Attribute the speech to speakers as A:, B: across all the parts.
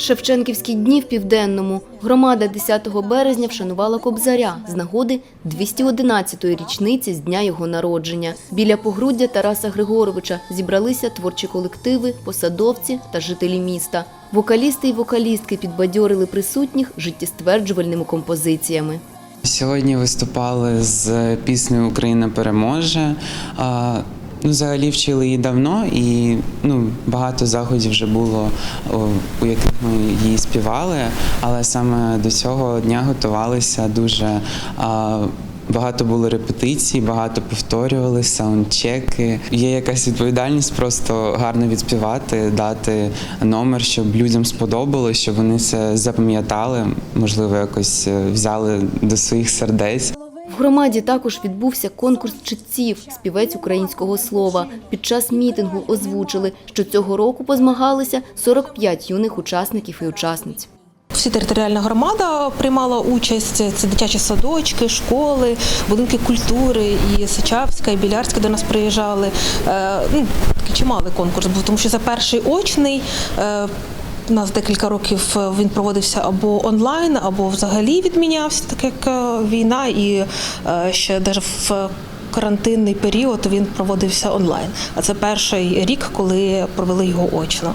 A: Шевченківські дні в Південному. Громада 10 березня вшанувала Кобзаря з нагоди 211-ї річниці з дня його народження. Біля погруддя Тараса Григоровича зібралися творчі колективи, посадовці та жителі міста. Вокалісти й вокалістки підбадьорили присутніх життєстверджувальними композиціями.
B: Сьогодні виступали з піснею Україна переможе. Ну, взагалі вчили її давно, і ну, багато заходів вже було, у яких ми її співали, але саме до цього дня готувалися дуже. А, Багато було репетицій, багато повторювали, саундчеки. Є якась відповідальність просто гарно відспівати, дати номер, щоб людям сподобалось, щоб вони це запам'ятали, можливо, якось е, взяли до своїх сердець.
A: Громаді також відбувся конкурс читців, співець українського слова. Під час мітингу озвучили, що цього року позмагалися 45 юних учасників і учасниць.
C: Всі територіальна громада приймала участь. Це дитячі садочки, школи, будинки культури, і Сичавська, і Білярська до нас приїжджали. Е, Ну, чималий конкурс був, тому що за перший очний. У нас декілька років е, він проводився або онлайн, або взагалі відмінявся, так як е, війна, і е, ще навіть в карантинний період він проводився онлайн. А це перший рік, коли провели його очно.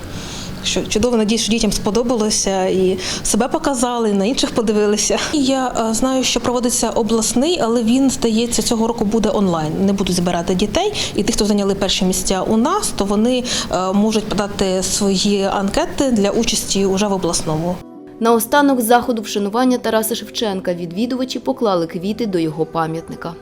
C: Що чудово надію, що дітям сподобалося і себе показали, і на інших подивилися. І Я е, знаю, що проводиться обласний, але він здається цього року буде онлайн. Не будуть збирати дітей. І тих, хто зайняли перші місця у нас, то вони е, можуть подати свої анкети для участі уже в обласному.
A: Наостанок заходу вшанування Тараса Шевченка відвідувачі поклали квіти до його пам'ятника.